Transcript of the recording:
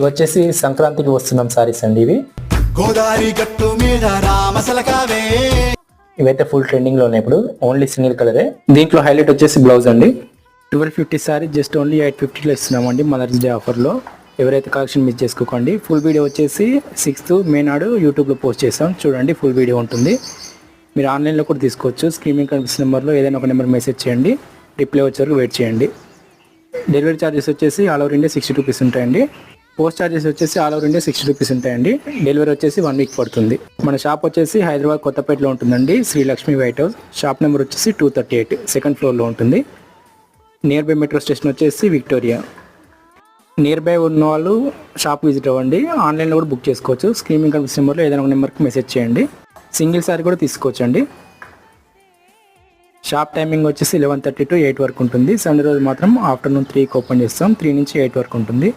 ఇవి వచ్చేసి సంక్రాంతికి వస్తున్నాం సారీస్ అండి ఇవి. గోదారి గట్టు మీద రామసలకావే. ఇవైతే ఫుల్ ట్రెండింగ్లో ఉన్నాయి ఇప్పుడు ఓన్లీ సింగిల్ కలరే దీంట్లో హైలైట్ వచ్చేసి బ్లౌజ్ అండి. Twelve fifty sorry just only eight ఫిఫ్టీలో ఇస్తున్నామండి మదర్స్ డే ఆఫర్లో ఎవరైతే కలెక్షన్ మిస్ చేసుకోకండి ఫుల్ వీడియో వచ్చేసి సిక్స్త్ మే నాడు యూట్యూబ్లో పోస్ట్ చేస్తాం. చూడండి ఫుల్ వీడియో ఉంటుంది. మీరు ఆన్లైన్లో కూడా తీసుకోవచ్చు. స్క్రీన్ మీద కనిపిస్తున్న నెంబర్లో ఏదైనా ఒక నెంబర్ మెసేజ్ చేయండి. రిప్లై వచ్చే వరకు వెయిట్ చేయండి. డెలివరీ ఛార్జెస్ వచ్చేసి all over India sixty rupees ఉంటాయండి. పోస్ట్ ఛార్జెస్ వచ్చేసి all over India sixty rupees ఉంటాయండి. డెలివరీ వచ్చేసి వన్ వీక్ పడుతుంది. మన షాప్ వచ్చేసి హైదరాబాద్ కొత్తపేటలో ఉంటుందండి. Srilakshmi white house. Shop number వచ్చేసి టూ థర్టీ ఎయిట్. సెకండ్ ఫ్లోర్లో ఉంటుంది. నియర్ బై మెట్రో స్టేషన్ వచ్చేసి విక్టోరియా. నియర్ బై ఉన్న వాళ్ళు షాప్ విజిట్ అవ్వండి. ఆన్లైన్లో కూడా బుక్ చేసుకోవచ్చు. స్క్రీమింగ్ మీద కనిపిస్తున్న నెంబర్లో ఏదైనా ఒక నెంబర్కి మెసేజ్ చేయండి. సింగిల్ సారీ కూడా తీసుకోవచ్చండి. షాప్ టైమింగ్ వచ్చేసి లెవెన్ థర్టీ టు ఎయిట్ వరకు ఉంటుంది. సండే రోజు మాత్రం ఆఫ్టర్నూన్ త్రీకి ఓపెన్ చేస్తాం. త్రీ నుంచి ఎయిట్ వరకు ఉంటుంది.